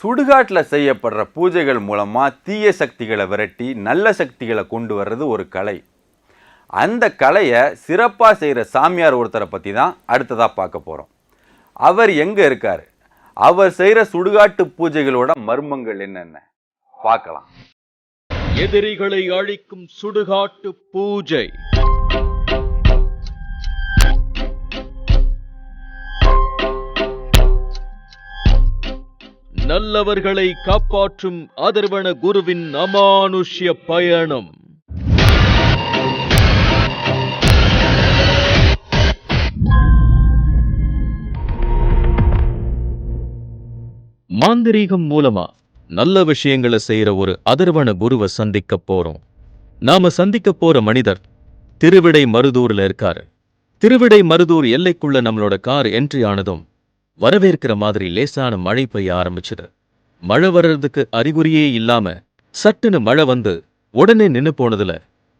சுடுகாட்டில் செய்யப்படுற பூஜைகள் மூலமாக தீய சக்திகளை விரட்டி நல்ல சக்திகளை கொண்டு வர்றது ஒரு கலை. அந்த கலையை சிறப்பாக செய்கிற சாமியார் ஒருத்தரை பற்றி தான் அடுத்ததாக பார்க்க போகிறோம் அவர் எங்கே இருக்கார்? அவர் செய்கிற சுடுகாட்டு பூஜைகளோட மர்மங்கள் என்னென்ன? பார்க்கலாம். எதிரிகளை அழிக்கும் சுடுகாட்டு பூஜை. நல்லவர்களை காப்பாற்றும் அதர்வன குருவின் அமானுஷ்ய பயணம். மாந்திரீகம் மூலமா நல்ல விஷயங்களை செய்யற ஒரு அதர்வன குருவை சந்திக்க போறோம். நாம சந்திக்க போற மனிதர் திருவிடை மருதூர்ல இருக்காரு. திருவிடை மருதூர் எல்லைக்குள்ள நம்மளோட கார் என்ட்ரி ஆனதும் வரவேற்கிற மாதிரி லேசான மழை பெய்ய ஆரம்பிச்சுது. மழை வர்றதுக்கு அறிகுறியே இல்லாம சட்டுன்னு மழை வந்து உடனே நின்னு போனதுல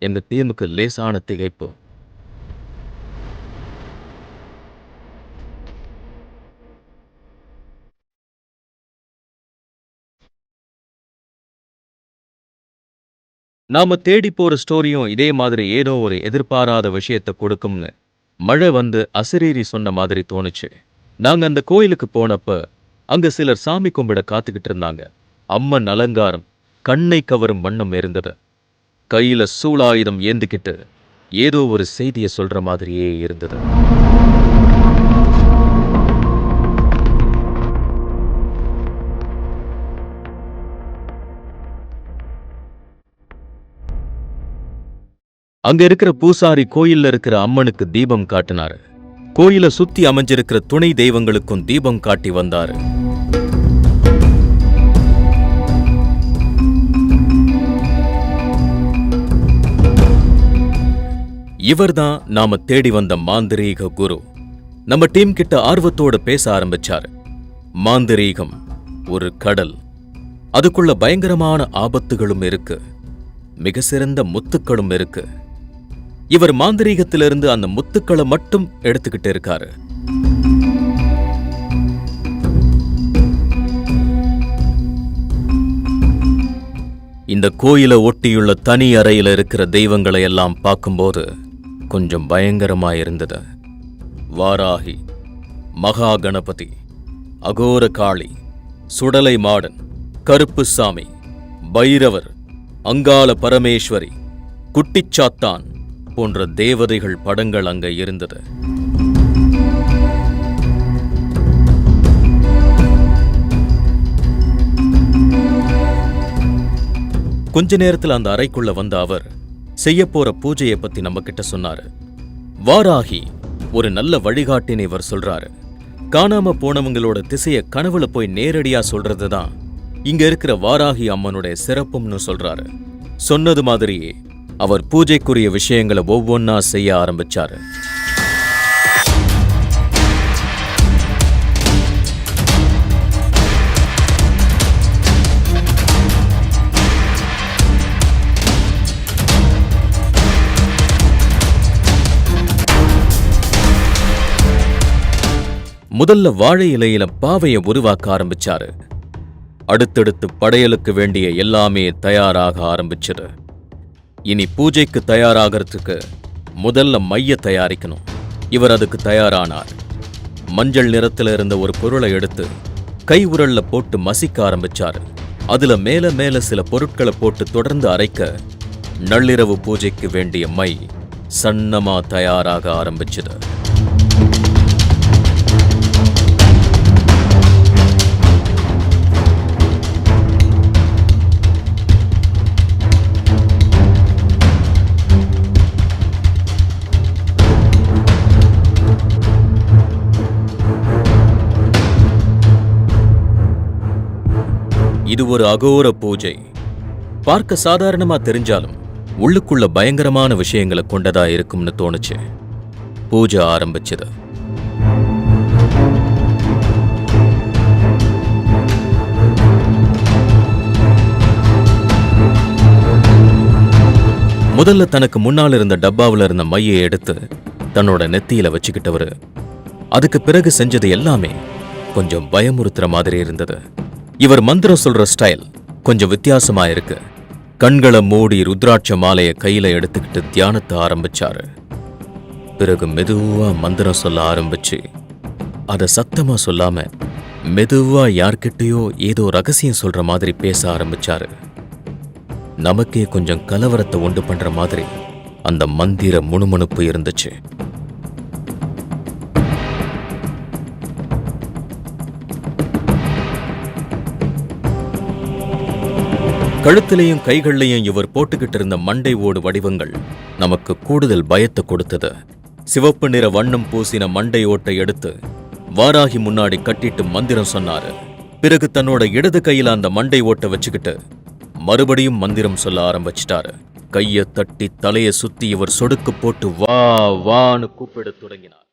எங்க டீமுக்கு லேசான திகைப்பு. நாம தேடி போற ஸ்டோரியும் இதே மாதிரி ஏதோ ஒரு எதிர்பாராத விஷயத்தை கொடுக்கும்னு மழை வந்து அசிரீரி சொன்ன மாதிரி தோணுச்சு. நாங்க அந்த கோயிலுக்கு போனப்ப அங்க சிலர் சாமி கும்பிட காத்துக்கிட்டு இருந்தாங்க. அம்மன் அலங்காரம் கண்ணை கவரும் வண்ணம் இருந்தது. கையில சூளாயுதம் ஏந்திக்கிட்டு ஏதோ ஒரு செய்தியை சொல்ற மாதிரியே இருந்தது. அங்க இருக்கிற பூசாரி கோயில்ல இருக்கிற அம்மனுக்கு தீபம் காட்டினாரு. கோயிலை சுத்தி அமைஞ்சிருக்கிற துணை தெய்வங்களுக்கும் தீபம் காட்டி வந்தாரு. இவர்தான் நாம தேடி வந்த மாந்திரீக குரு. நம்ம டீம் கிட்ட ஆர்வத்தோட பேச ஆரம்பிச்சார். மாந்திரீகம் ஒரு கடல். அதுக்குள்ள பயங்கரமான ஆபத்துகளும் இருக்கு. மிக சிறந்த முத்துக்களும் இருக்கு. இவர் மாந்திரீகத்திலிருந்து அந்த முத்துக்களை மட்டும் எடுத்துக்கிட்டு இருக்காரு. இந்த கோயிலை ஒட்டியுள்ள தனி அறையில இருக்கிற தெய்வங்களை எல்லாம் பார்க்கும்போது கொஞ்சம் பயங்கரமா இருந்தது. வாராகி மகா கணபதி அகோர காளி சுடலை மாடன் கருப்பு சாமி பைரவர் அங்காள பரமேஸ்வரி குட்டிச்சாத்தான் போன்ற தேவதைகள் படங்கள் அங்க இருந்தது. கொஞ்ச நேரத்தில் அந்த அறைக்குள்ள வந்த அவர் செய்ய போற பூஜையை பத்தி நம்ம கிட்ட சொன்னாரு. வாராகி ஒரு நல்ல வழிகாட்டினை இவர் சொல்றாரு. காணாம போனவங்களோட திசைய கனவுல போய் நேரடியா சொல்றதுதான் இங்க இருக்கிற வாராகி அம்மனுடைய சிறப்பும்னு சொல்றாரு. சொன்னது மாதிரியே அவர் பூஜைக்குரிய விஷயங்களை ஒவ்வொன்னா செய்ய ஆரம்பிச்சாரு. முதல்ல வாழை இலையில பாவையை உருவாக்க ஆரம்பிச்சாரு. அடுத்தடுத்து படையலுக்கு வேண்டிய எல்லாமே தயாராக ஆரம்பிச்சிரு. இனி பூஜைக்கு தயாராகிறதுக்கு முதல்ல மைய தயாரிக்கணும். இவர் அதுக்கு தயாரானார். மஞ்சள் நிறத்துல இருந்த ஒரு பொருளை எடுத்து கை உரல்ல போட்டு மசிக்க ஆரம்பிச்சாரு. அதுல மேல மேல சில பொருட்களை போட்டு தொடர்ந்து அரைக்க நள்ளிரவு பூஜைக்கு வேண்டிய மை சன்னமா தயாராக ஆரம்பிச்சது. இது ஒரு அகோர பூஜை. பார்க்க சாதாரணமா தெரிஞ்சாலும் உள்ளுக்குள்ள பயங்கரமான விஷயங்களை கொண்டதா இருக்கும்னு தோணுச்சு. பூஜை ஆரம்பிச்சது. முதல்ல தனக்கு முன்னால் இருந்த டப்பாவுல இருந்த மையை எடுத்து தன்னோட நெத்தியில வச்சுக்கிட்டவரு. அதுக்கு பிறகு செஞ்சது எல்லாமே கொஞ்சம் பயமுறுத்துற மாதிரி இருந்தது. இவர் மந்திரம் சொல்ற ஸ்டைல் கொஞ்சம் வித்தியாசமா இருக்கு கண்களை மூடி ருத்ராட்ச மாலையை கையில எடுத்துக்கிட்டு தியானத்தை ஆரம்பிச்சாரு. பிறகு மெதுவா மந்திரம் சொல்ல ஆரம்பிச்சு அதை சத்தமா சொல்லாம மெதுவா யார்கிட்டயோ ஏதோ ரகசியம் சொல்ற மாதிரி பேச ஆரம்பிச்சாரு. நமக்கே கொஞ்சம் கலவரத்தை உண்டு பண்ற மாதிரி அந்த மந்திர முணுமுணுப்பு இருந்துச்சு. கழுத்திலையும் கைகள்லையும் இவர் போட்டுக்கிட்டு இருந்த மண்டை ஓடு வடிவங்கள் நமக்கு கூடுதல் பயத்தை கொடுத்தது. சிவப்பு நிற வண்ணம் பூசின மண்டை ஓட்டை எடுத்து வாராகி முன்னாடி கட்டிட்டு மந்திரம் சொன்னாரு. பிறகு தன்னோட இடது கையில அந்த மண்டை ஓட்டை வச்சுக்கிட்டு மறுபடியும் மந்திரம் சொல்ல ஆரம்பிச்சிட்டாரு. கைய தட்டி தலைய சுத்தி இவர் சொடுக்கு போட்டு வா வான்னு கூப்பிடத் தொடங்கினார்.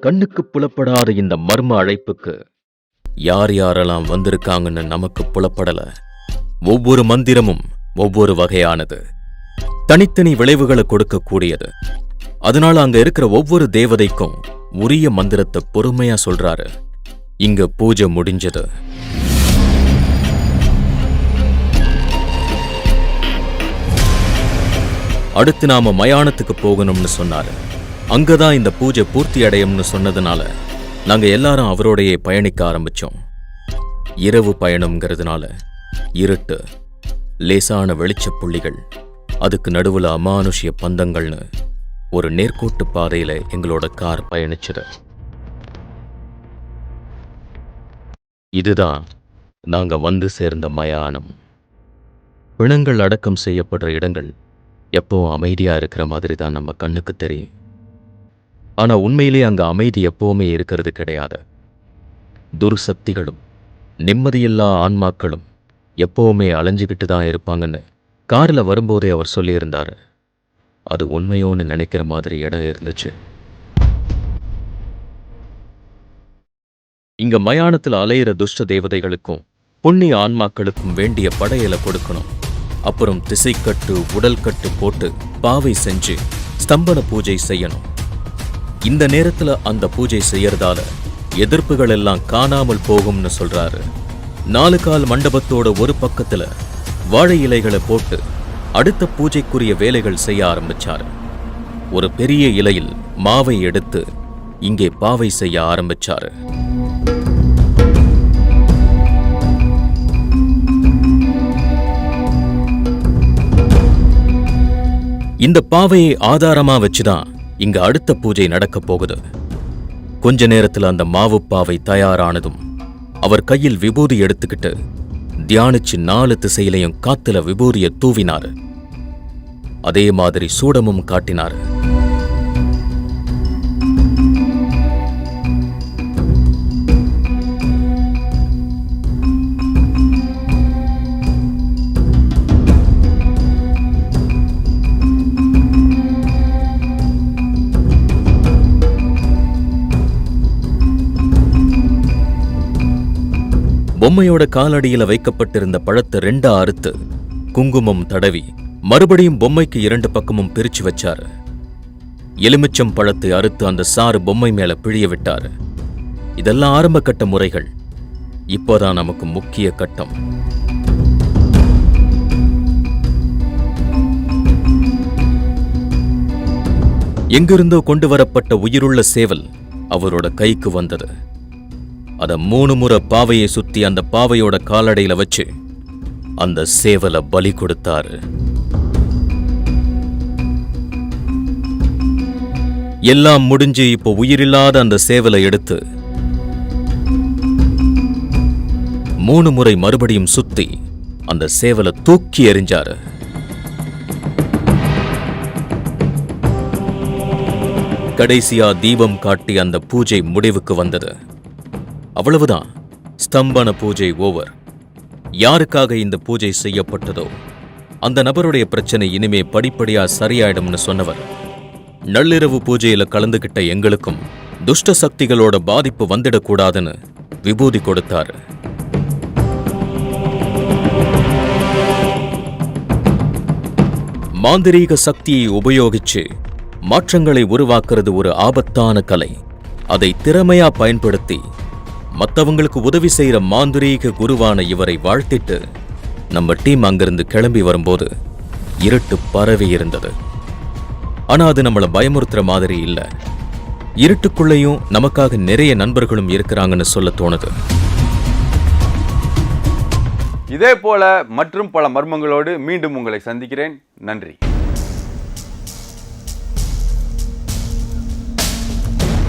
கண்ணுக்கு புலப்படாத இந்த மர்ம அழைப்புக்கு யார் யாரெல்லாம் வந்திருக்காங்கன்னு நமக்கு புலப்படல. ஒவ்வொரு மந்திரமும் ஒவ்வொரு வகையானது. தனித்தனி விளைவுகளை கொடுக்கக்கூடியது. அதனால அங்க இருக்கிற ஒவ்வொரு தேவதைக்கும் உரிய மந்திரத்தை பொறுமையா சொல்றாரு. இங்க பூஜை முடிஞ்சது. அடுத்து நாம மயானத்துக்கு போகணும்னு சொன்னாரு. அங்கதான் இந்த பூஜை பூர்த்தி அடையும்னு சொன்னதுனால நாங்க எல்லாரும் அவரோடையே பயணிக்க ஆரம்பிச்சோம். இரவு பயணம்ங்கிறதுனால இருட்டு லேசான வெளிச்சப் புள்ளிகள் அதுக்கு நடுவில் அமானுஷ்ய பந்தங்கள்னு ஒரு நேர்கோட்டு பாதையில் எங்களோட கார் பயணிச்சது. இதுதான் நாங்கள் வந்து சேர்ந்த மயானம். பிணங்கள் அடக்கம் செய்யப்படுற இடங்கள் எப்பவும் அமைதியாக இருக்கிற மாதிரி தான் நம்ம கண்ணுக்கு தெரியும். ஆனால் உண்மையிலே அங்கே அமைதி எப்போவுமே இருக்கிறது கிடையாது. துர்சக்திகளும் நிம்மதியில்லா ஆன்மாக்களும் எப்போவுமே அலைஞ்சுக்கிட்டு தான் இருப்பாங்கன்னு காரில் வரும்போதே அவர் சொல்லியிருந்தாரு. அது உண்மையோன்னு நினைக்கிற மாதிரி இடம் இருந்துச்சு. இங்க மயானத்தில் அலையிற துஷ்ட தேவதைகளுக்கும் புண்ணிய ஆன்மாக்களுக்கும் வேண்டிய படையலை கொடுக்கணும். அப்புறம் திசைக்கட்டு உடல் கட்டு போட்டு பாவை செஞ்சு ஸ்தம்பன பூஜை செய்யணும். இந்த நேரத்துல அந்த பூஜை செய்யறதால எதிர்ப்புகள் எல்லாம் காணாமல் போகும்னு சொல்றாரு. நாலு கால் மண்டபத்தோட ஒரு பக்கத்துல வாழை இலைகளை போட்டு அடுத்த பூஜைக்குரிய வேலைகள் செய்ய ஆரம்பிச்சாரு. ஒரு பெரிய இலையில் மாவை எடுத்து இங்கே பாவை செய்ய ஆரம்பிச்சாரு. இந்த பாவையை ஆதாரமா வச்சுதான் இங்க அடுத்த பூஜை நடக்கப் போகுது. கொஞ்ச நேரத்துல அந்த மாவு பாவை தயாரானதும் அவர் கையில் விபூதி எடுத்துக்கிட்டு தியானிச்சு நாலு திசையிலையும் காத்துல விபூதியை தூவினாரு. அதே மாதிரி சூடமும் காட்டினாரு. பொம்மையோட காலடியில வைக்கப்பட்டிருந்த பழத்தை ரெண்டா அறுத்து குங்குமம் தடவி மறுபடியும் பொம்மைக்கு இரண்டு பக்கமும் பிரிச்சு வச்சாரு. எலுமிச்சம் பழத்தை அறுத்து அந்த சாறு பொம்மை மேல பிழிய விட்டாரு. இதெல்லாம் ஆரம்ப கட்ட முறைகள். இப்போதான் நமக்கு முக்கிய கட்டம். எங்கிருந்தோ கொண்டு வரப்பட்ட உயிருள்ள சேவல் அவரோட கைக்கு வந்தது. அதை மூணு முறை பாவையை சுத்தி அந்த பாவையோட காலடையில வச்சு அந்த சேவலை பலி கொடுத்தாரு. எல்லாம் முடிஞ்சு இப்போ உயிரில்லாத அந்த சேவலை எடுத்து மூணு முறை மறுபடியும் சுத்தி அந்த சேவலை தூக்கி எறிஞ்சாரு. கடைசியா தீபம் காட்டி அந்த பூஜை முடிவுக்கு வந்தது. அவ்வளவுதான். ஸ்தம்பன பூஜை ஓவர். யாருக்காக இந்த பூஜை செய்யப்பட்டதோ அந்த நபருடைய பிரச்சனை இனிமே படிப்படியா சரியாயிடும்னு சொன்னவர். நள்ளிரவு பூஜையில கலந்துகிட்ட எங்களுக்கும் துஷ்ட சக்திகளோட பாதிப்பு வந்துடக்கூடாதுன்னு விபூதி கொடுத்தாரு. மாந்திரீக சக்தியை உபயோகிச்சு மாற்றங்களை உருவாக்குறது ஒரு ஆபத்தான கலை. அதை திறமையா பயன்படுத்தி மற்றவங்களுக்கு உதவி செய்கிற மாந்திரீக குருவான இவரை வாழ்த்திட்டு நம்ம டீம் அங்கிருந்து கிளம்பி வரும்போது இருட்டு பரவி இருந்தது. ஆனால் அது நம்மளை பயமுறுத்துற மாதிரி இல்லை. இருட்டுக்குள்ளேயும் நமக்காக நிறைய நண்பர்களும் இருக்கிறாங்கன்னு சொல்ல தோணுது. இதே போல மற்றும் பல மர்மங்களோடு மீண்டும் உங்களை சந்திக்கிறேன். நன்றி.